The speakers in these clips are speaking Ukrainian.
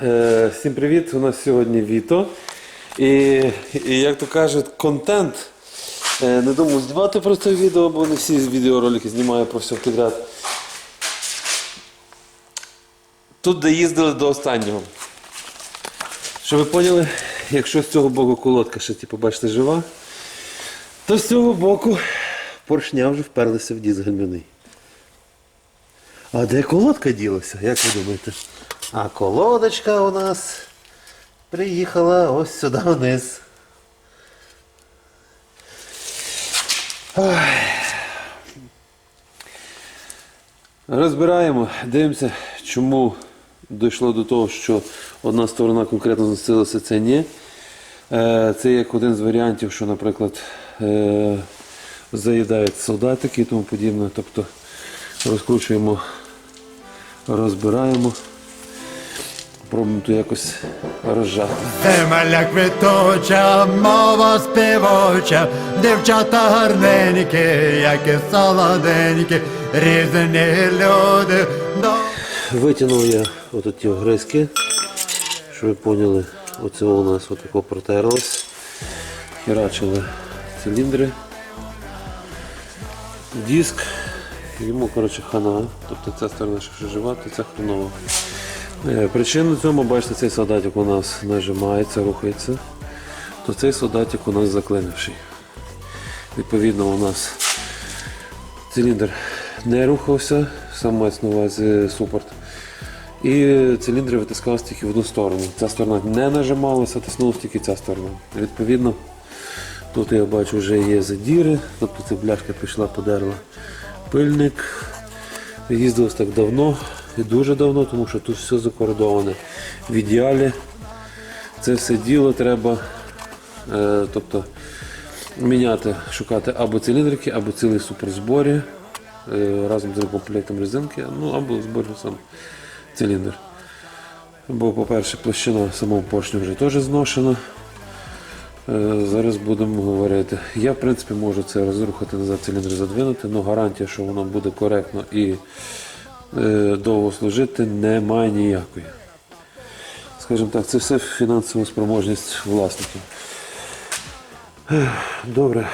Е, Всім привіт! У нас сьогодні Віто. І, і як то кажуть, контент. Е, Не думаю знімати про це відео, бо не всі відеоролики знімаю про все підряд. Тут де їздили до останнього. Щоб ви поняли, якщо з цього боку колодка ще, типу, бачите, жива, то з цього боку поршня вже вперлися в диск гальмівний. А де колодка ділася, як ви думаєте? А колодочка у нас приїхала ось сюди вниз. Ой. Розбираємо, дивимося, чому дійшло до того, що одна сторона конкретно зносилася, це ні. Е, Це як один з варіантів, що, наприклад, е, заїдають солдатики і тому подібне. Тобто розкручуємо, розбираємо, пробуємо то якось розжати. Земля квітуча, мова співоча, дівчата гарненькі, як і солоденькі, різні люди. До... Витягнув я отут ті огризки, щоб ви поняли, оце у нас отако протерлось. Херачили циліндри. Диск. Йому коротше, хана. Тобто ця сторона ще жива, то це хреново. Е, Причина цьому, бачите, цей солдатик у нас нажимається, рухається, то цей солдатик у нас заклинивший. Відповідно, у нас циліндр не рухався, сам мається на увазі супорт. І циліндри витискалися тільки в одну сторону. Ця сторона не нажималася, тиснулася тільки ця сторона. Відповідно, тут я бачу вже є задіри, тобто ця бляшка пішла, подерла пильник. Їздилось так давно і дуже давно, тому що тут все закордоване. В ідеалі це все діло треба е, тобто, міняти, шукати або циліндрики, або цілий суперзборі е, разом з комплектом резинки, ну або зборі сам циліндр. Бо, по-перше, площина самого поршню вже теж зношена. Е, Зараз будемо говорити. Я, в принципі, можу це розрухати назад циліндр задвинути, але гарантія, що воно буде коректно і довго служити, немає ніякої. Скажімо так, це все фінансова спроможність власників. Добре.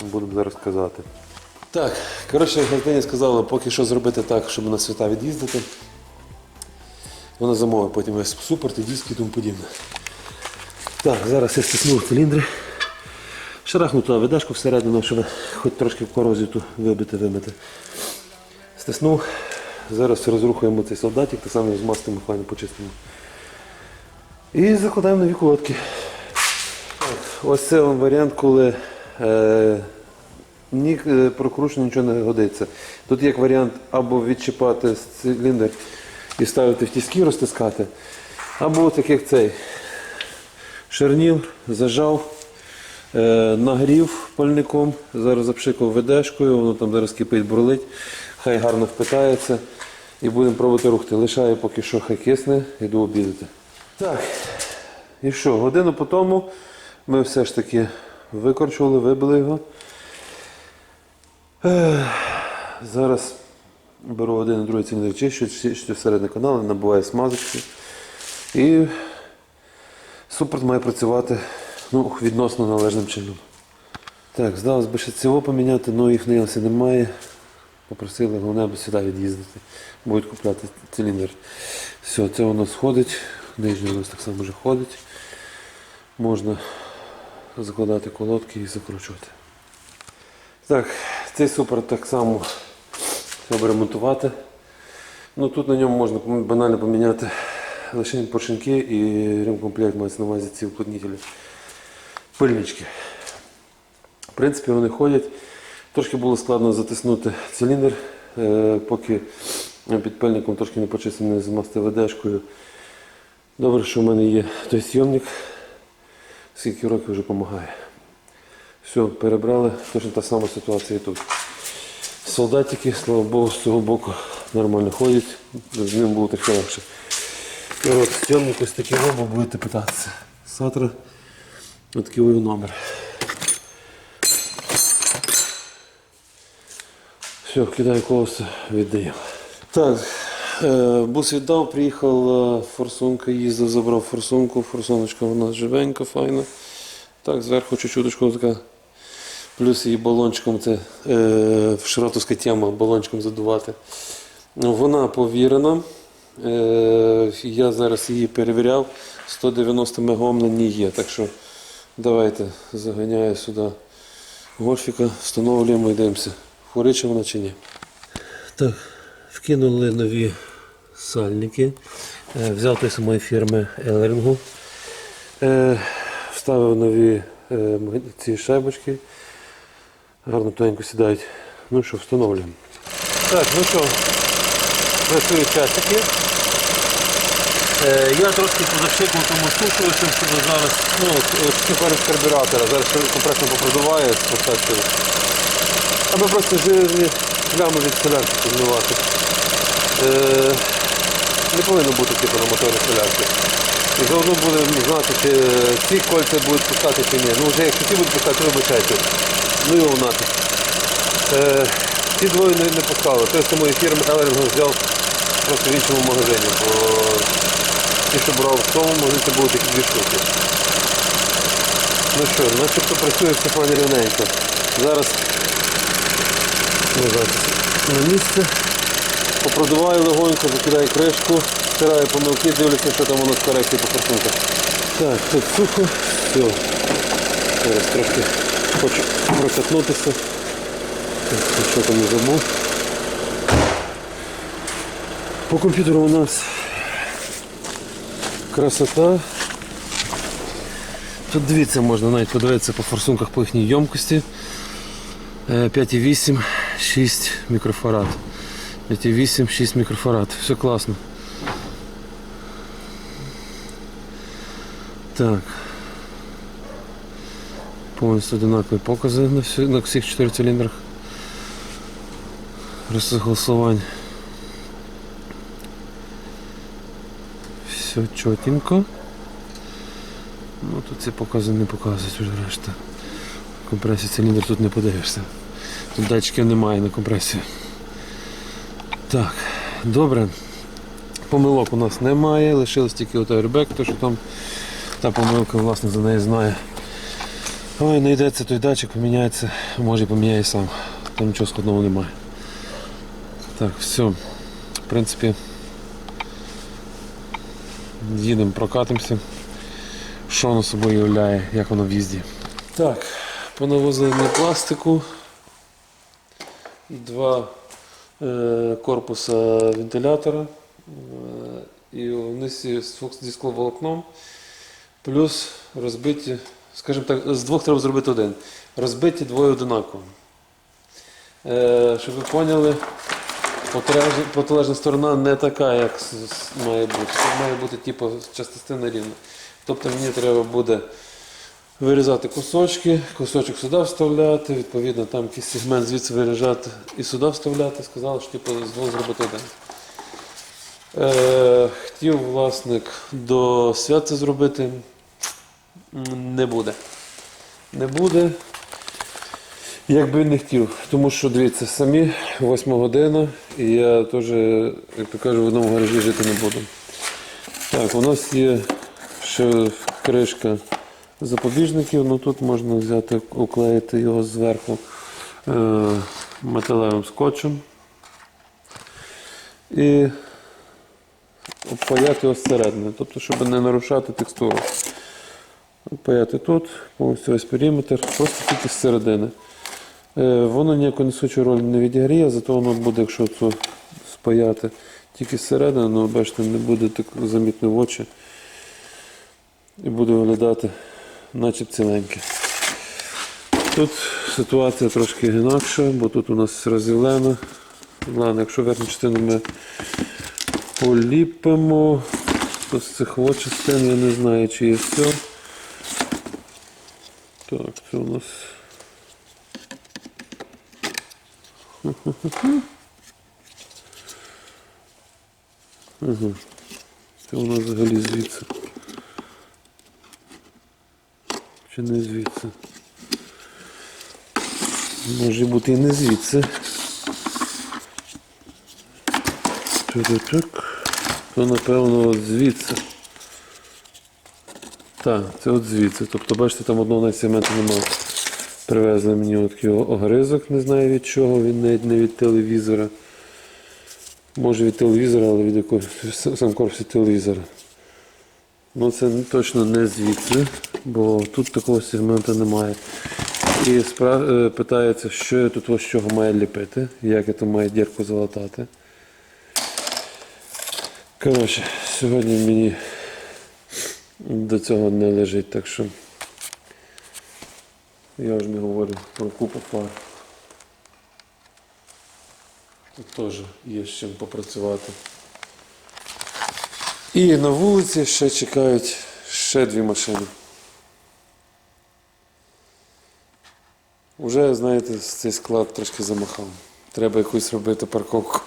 Будемо зараз казати. Так, коротше, Гартині сказала, поки що зробити так, щоб на свята від'їздити. Вона замовить потім весь супорт і диски і тому подібне. Так, зараз я стисну циліндри. Шарахну туди видашку всередину, щоб хоч трошки корозію ту вибити, вимити. Стиснув. Зараз розрухаємо цей солдатик, так само змастимо, файно почистимо. І закладаємо нові колодки. Ось це варіант, коли е, ні е, прокручено нічого не годиться. Тут є варіант або відчіпати циліндр і ставити в тіски, розтискати, або так як цей. Шернів, зажав, нагрів пальником, зараз запшикав ведешкою, воно там зараз кипить, бурлить, хай гарно впитається і будемо пробувати рухти. Лишаю поки що хай кисне, йду обідати. Так, і що, годину по тому ми все ж таки викорчували, вибили його. Зараз беру один і другий циліндр чищу, чищу середній канал, набуваю смазочки. І супорт має працювати ну, відносно належним чином. Так, здалося би ще цього поміняти, але їх наявності немає. Попросили головне, аби сюди від'їздити. Будуть купляти циліндр. Все, це воно сходить, нижній у нас так само вже ходить. Можна закладати колодки і закручувати. Так, цей супер так само треба ремонтувати. Ну, тут на ньому можна банально поміняти лише поршенки і ремкомплект мається на увазі ці уплотнителі. Пильнички. В принципі, вони ходять. Трошки було складно затиснути циліндр, е, поки під пильником трошки не почистив, не змастив ведешкою. Добре, що в мене є той сйомник, скільки років вже допомагає. Все, перебрали, точно та сама ситуація і тут. Солдатики, слава Богу, з цього боку нормально ходять, з ним було трохи легше. Сйомник ось такий робо будете питатися. Сатра, такий номер. Все, кидаю колеса, віддаємо. Так, Е, Бус віддав, приїхав форсунка, їздив, забрав форсунку. Форсуночка у нас живенька, файна. Так, зверху чуть-чуточку така. Плюс її балончиком, це е, широтовська тема, балончиком задувати. Вона повірена. Е, я зараз її перевіряв. 190 мегом на ній є. Так що давайте заганяю сюди гольфіка, встановлюємо і дивимося, хворича вона чи ні. Так, вкинули нові сальники. Е, Взяв той самої фірми Елерингу. Е, Вставив нові е, ці шайбочки. Гарно тоненько сідають. Ну що, встановлюємо. Так, ну що, працюють часики. Е, я трошки позашикував тому слухаюся, щоб зараз, ну, з карбюратора, зараз компресно попродуває з процесою. Або просто жирні плями від солярки підмивати. Е, не повинно бути типу на моторі солярки. І заодно будемо знати, чи ці кольця будуть пускати чи ні. Ну вже якщо ці будуть пускати, вибачайте. Ну його нафіг. Е, ці двоє не, не пускали. Той самої фірми Елерінг взяв просто в іншому магазині, бо ті, що брав в тому, могли це бути тільки дві штуки. Ну що, начебто працює все файно рівненько. Зараз на місце. Попродуваю легонько, закидаю кришку, стираю помилки, дивлюся, що там у нас корекції по форсунках. Так, тут сухо, все. Зараз трошки хочу прокатнутися. Що там не забув. По комп'ютеру у нас красота. Тут дивіться, можна навіть подивитися по форсунках по їхній ємкості. Е, 5,8, 6 мікрофарад. 5,8, 6 мікрофарад. Все класно. Так. Повністю одинакові покази на, всі, на всіх 4 циліндрах. Розголосувань. Все чотенько. Ну тут ці покази не показують вже решта. Компресія циліндр тут не подивишся. Тут датчиків немає на компресію. Так, добре. Помилок у нас немає, лишилось тільки от airbag, то що там та помилка власне за неї знає. Ой, знайдеться той датчик, поміняється, може і поміняє сам. Там нічого складного немає. Так, все. В принципі, їдемо, прокатимося. Що воно собою являє, як воно в їзді. Так, понавозили на пластику. Два е, корпуса вентилятора. Е, і фокс- зі скловолокном. Плюс розбиті, скажімо так, з двох треба зробити один. Розбиті двоє одинаково. Е, щоб ви поняли, протилежна, сторона не така, як має бути. Тут має бути типу, частина рівна. Тобто мені треба буде вирізати кусочки, кусочок сюди вставляти, відповідно там якийсь сегмент звідси вирізати і сюди вставляти. Сказали, що типу, з зробити один. Е, хотів власник до свят це зробити. Не буде. Не буде. Як би не хотів, тому що дивіться, самі 8 година, і я теж, як то кажу, в одному гаражі жити не буду. Так, у нас є ще кришка запобіжників, ну тут можна взяти, уклеїти його зверху е, металевим скотчем і обпаяти його зсередини, тобто, щоб не нарушати текстуру. Обпаяти тут, повністю весь периметр, просто тільки зсередини. Е, Воно ніяку несучу роль не відігріє, зато воно буде, якщо це спаяти тільки зсередини, ну, бачите, не буде так замітно в очі і буде виглядати наче ціленьке. Тут ситуація трошки інакша, бо тут у нас розділена. Ладно, якщо верхню частину ми поліпимо, то з цих от частин я не знаю, чи є все. Так, це у нас. Ага. Це у нас взагалі звідси. Чи не звідси? Може бути і не звідси. Ту-ту-тук. То напевно от звідси. Так, це от звідси. Тобто, бачите, там одного цементу немає. Привезли мені от такий огризок, не знаю від чого, він навіть не від телевізора. Може від телевізора, але від якогось сам корпусі телевізора. Ну це точно не звідси, бо тут такого сегменту немає. І спра- е, питається, що я тут ось чого маю ліпити, як я тут маю дірку залатати. Коротше, сьогодні мені до цього не лежить, так що я вже не говорю про купу пар. Тут теж є з чим попрацювати. І на вулиці ще чекають ще дві машини. Уже, знаєте, цей склад трошки замахав. Треба якусь робити парковку.